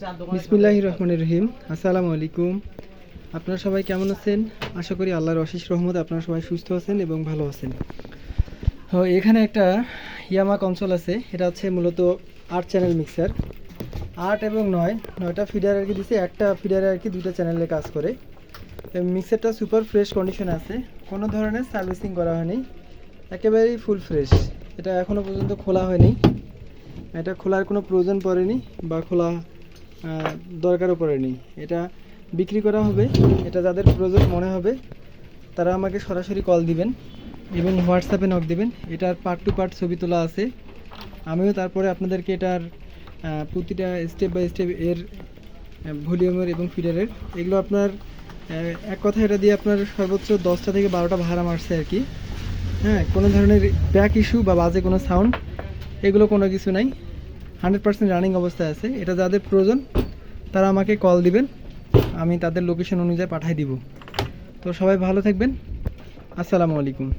বিসমিল্লাহ রহমান রহিম। আসসালামু আলাইকুম। আপনারা সবাই কেমন আছেন? আশা করি আল্লাহর অশেষ রহমত আপনারা সবাই সুস্থ আছেন এবং ভালো আছেন। এখানে একটা ইয়ামা কনসোল আছে। এটা হচ্ছে মূলত আট চ্যানেল মিক্সার। আট এবং নয়, নয়টা ফিডার আর কি দিছে, একটা ফিডারে আর কি দুইটা চ্যানেলে কাজ করে। মিক্সারটা সুপার ফ্রেশ কন্ডিশনে আছে। কোনো ধরনের সার্ভিসিং করা হয়নি। একেবারেই ফুল ফ্রেশ। এটা এখনও পর্যন্ত খোলা হয়নি। এটা খোলার কোনো প্রয়োজন পড়েনি বা খোলা দরকারও পড়েনি এটা বিক্রি করা হবে, এটা যাদের প্রয়োজন মনে হবে, তারা আমাকে সরাসরি কল দিবেন এবং হোয়াটসঅ্যাপে নক দিবেন। এটার পার্ট টু পার্ট ছবি তোলা আছে। আমিও তারপরে আপনাদেরকে এটার প্রতিটা স্টেপ বাই স্টেপ এর ভলিউমের এবং ফিডারের এগুলো আপনার এক কথা এটা দিয়ে আপনার সর্বোচ্চ দশটা থেকে বারোটা ভাড়া মারছে আর কি। হ্যাঁ কোনো ধরনের ব্যাক ইস্যু বা বাজে কোনো সাউন্ড এগুলো কোনো কিছু নাই। হান্ড্রেড পার্সেন্ট রানিং অবস্থায় আছে। এটা যাদের প্রয়োজন, তারা আমাকে কল দিবেন। আমি তাদের লোকেশন অনুযায়ী পাঠিয়ে দিব। তো সবাই ভালো থাকবেন। আসসালামু আলাইকুম।